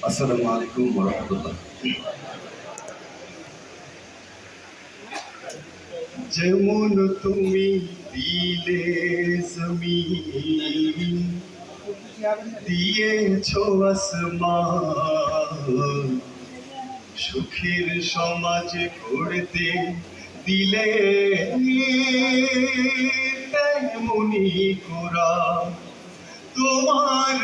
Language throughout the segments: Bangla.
আসসালামু আলাইকুম যেমন তুমি দিলে জমিন, দিয়েছ আসমান। সুখের সমাজ গড়তে দিলে তেমনি করা তোমার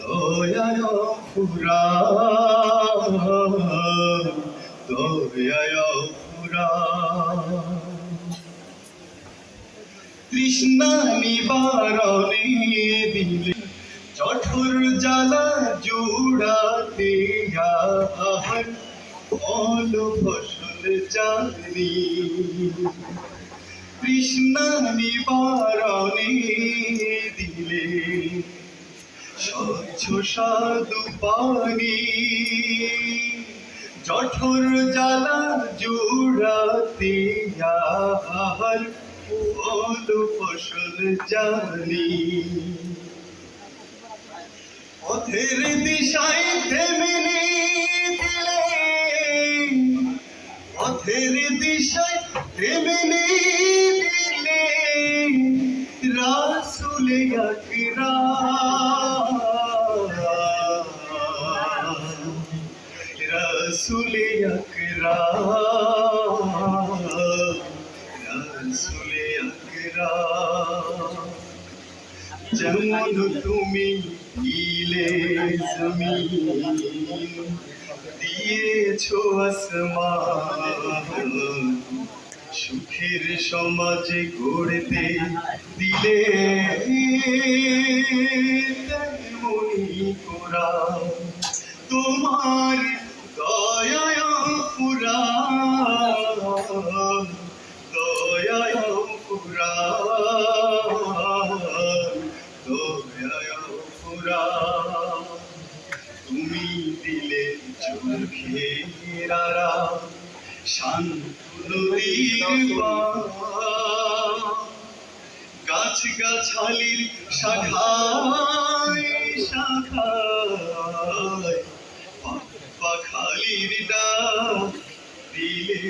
দয়ায় ফুরা দয়ায় ফুরা তৃষ্ণা নিবারণে দিলে জঠর জ্বালা জোড়াতে আহার ফল ফসল চাঁদনি তৃষ্ণা নিবারণে দিলে স্বচ্ছ সাধু পানি জঠর জ্বালা জোড়াতে আহার, ফল ফসল জানি। পথের দিশায় থেমে দিলে পথের দিশায় থেমে রাসুলে আকরা রাসুলে আকরা যেমন তুমি দিলে জমিন, দিয়েছ আসমান। সুখের সমাজে গড়তে দিলে তেমনি তোমার আরাম শান্ত। গাছ গাছালির শাখায় শাখায় পাখালির ডাক দিলে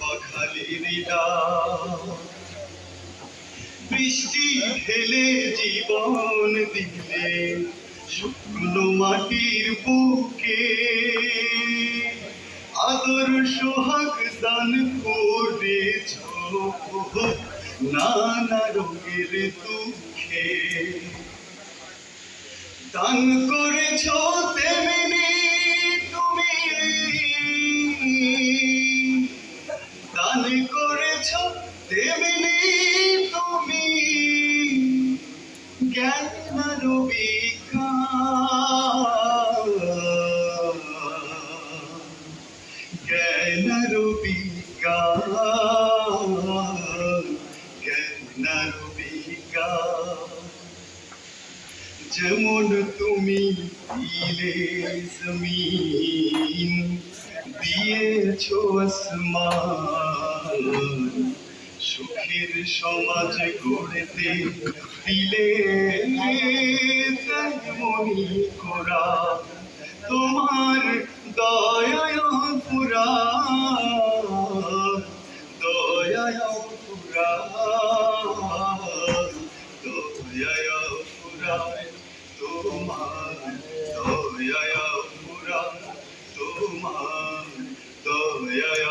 পাখালির ডাক বৃষ্টি ঢেলে জীবন দিলে শুকনো মাটির বুকে আদর সোহাগ দান করেছ। নানা রঙের দুঃখে দান করেছ তেমনি তুমি। দান করেছ তেমনি তুমি। জ্ঞান জ্ঞান জ্ঞান যেমন তুমি দিলে জমিন দিয়েছ আসমান। সুখের সমাজ গড়তে দিলে তেমনি করা। তোমার দয়ায় পুরা দয়ায় পুরা দয়ায় পুরা তোমার দয়ায় পুরা তোমার দয়ায়